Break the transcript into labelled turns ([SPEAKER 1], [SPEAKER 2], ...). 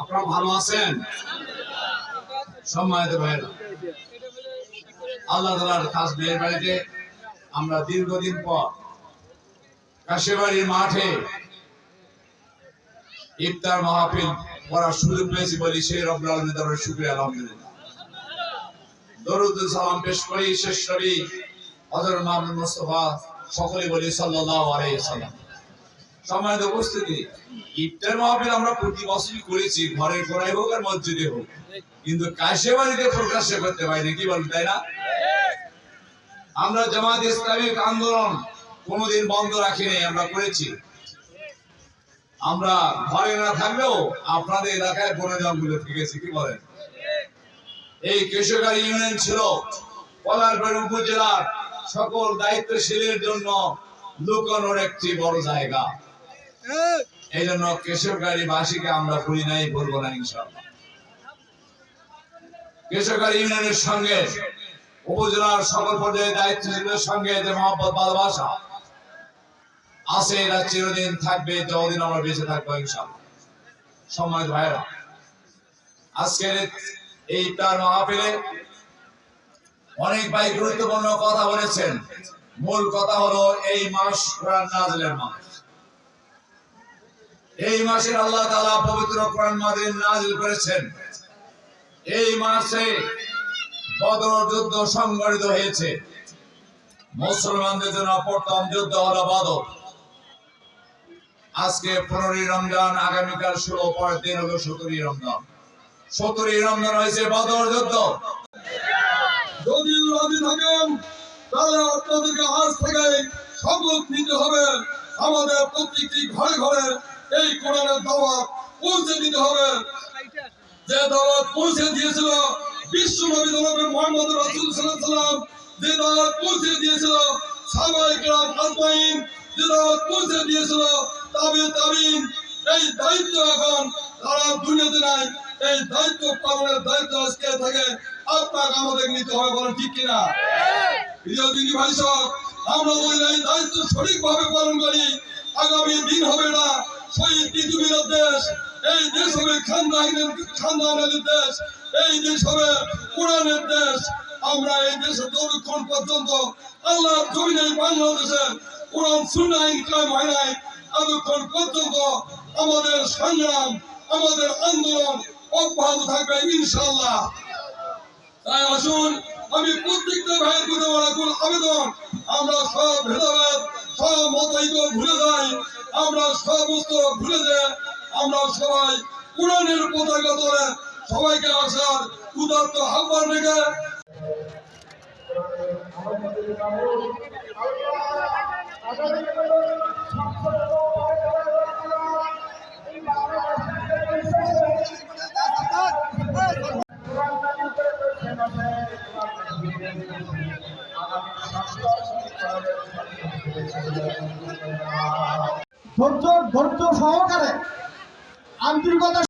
[SPEAKER 1] আপনারা ভালো আছেন? সম্মানিত ভাইয়েরা, আল্লাহ তালার খাস মেয়ের বাড়িতে আমরা দীর্ঘদিন পর কাশিবাড়ির মাঠে ইফতার মাহফিল করার সুযোগ পেয়েছি বলি সেই রব্বুল আলমীর দরবারে শুকরিয়া, আলহামদুলিল্লাহ। দরুদ সালাম পেশ করি, শেষ নবী হযরত মুহাম্মদ মুস্তাফা সকলে বলি সাল্লাল্লাহু আলাইহি সাল্লাম সম্মানিত উপস্থিতি, ইফতার মাহফিল আমরা প্রতি বছরই করেছি, ঘরের কোনায় হোক আর মসজিদে হোক। কিন্তু কাশে বাড়িতে প্রকাশ্যে করতে পারিনি, কি বলেন তাই না? আমরা জামাত ইসলামিক আন্দোলন কোনোদিন বন্ধ রাখিনি, আমরা করেছি। আমরা ঘরে না থাকলেও আপনাদের এলাকায় বনে জঙ্গলে থেকেছি, কি বলেন? এই কৃষকারী ইউনিয়ন ছিল পলাশবাড়ি উপজেলার সকল দায়িত্বশীলের জন্য লুকানোর একটি বড় জায়গা। এই জন্য কেশবগাড়ি বাসীকে আমরা ভুলি নাই বলব না ইনশাল্লাহ কেশবগাড়ি ইউনিয়নের সঙ্গে, উপজেলার সকল পর্যায়ে দায়িত্বশীলের সঙ্গে যে মহব্বত, ভালোবাসা, আছে এরা চিরদিন থাকবে, যতদিন আমরা বেঁচে থাকব ইনশাল্লাহ সম্মানিত ভাইরা আজকের এই তার মাহফিলে অনেক ভাই গুরুত্বপূর্ণ কথা বলেছেন। মূল কথা হলো, এই মাস কোরআন নাজিলের মাস। এই মাসের আল্লাহ তাআলা পবিত্র কোরআন মাজিল নাজিল করেছেন। এই মাসে বদর যুদ্ধ সংগঠিত হয়েছে। মুসলমানদের জন্য প্রথম যুদ্ধ হলো বদর। আজকে পনেরোই রমজান, আগামীকাল ষোলো পরের দিন হলো সতেরোই রমজান। সতেরোই রমজান হয়েছে বদর যুদ্ধ।
[SPEAKER 2] যদি রাজি থাকেন, তাহলে আপনাদেরকে আজ থেকে শপথ নিতে হবে আমাদের প্রত্যেকটি ঘরে ঘরে এই কোরআনের দাওয়াত পৌঁছে দিতে হবে। যে দাওয়াত পৌঁছে দিয়েছিল বিশ্ব নবী জনাবে মোহাম্মদ রাসূল সাল্লাম যে দাওয়াত পৌঁছে দিয়েছিল সাহাবায়ে কেরাম আজমাইন, যে দাওয়াত পৌঁছে দিয়েছিল তাবে তাবিন, এই দায়িত্ব এখন তারা দুনিয়াতে নাই, এই দায়িত্ব পালনের দায়িত্ব আজকে থাকে আপনাকে আমাদের নিতে হবে বলেন ঠিক কিনা? প্রিয় দিদি ভাই সব, আমরা যদি এই দায়িত্ব সঠিকভাবে পালন করি, আগামী দিন হবে না। শহীদ পৃথিবীর দেশ, এই দেশ হবে খানদানের খানদানের দেশ, এই দেশ হবে কোরআনের দেশ। আমরা এই দেশে যতক্ষণ পর্যন্ত আল্লাহ জমিনে বাংলাদেশে কোরআন, সুন্নাহ ইনকাম হয় নাই ততক্ষণ পর্যন্ত আমাদের সংগ্রাম, আমাদের আন্দোলন অব্যাহত থাকবে ইনশাআল্লাহ। তাই আসুন, আমি প্রত্যেকটা ভাইয়ের প্রতি আমার আবেদন, আমরা সব ভেদাভেদ, সব মতাইক ভুলে যাই। আমরা সমস্ত ভুলে যে আমরা সবাই কোরআনের পতাকা তোলে সবাইকে আসার উদাত্ত আহ্বান রেখে
[SPEAKER 3] ধৈর্য ধৈর্য সহকারে। আন্তরিকতা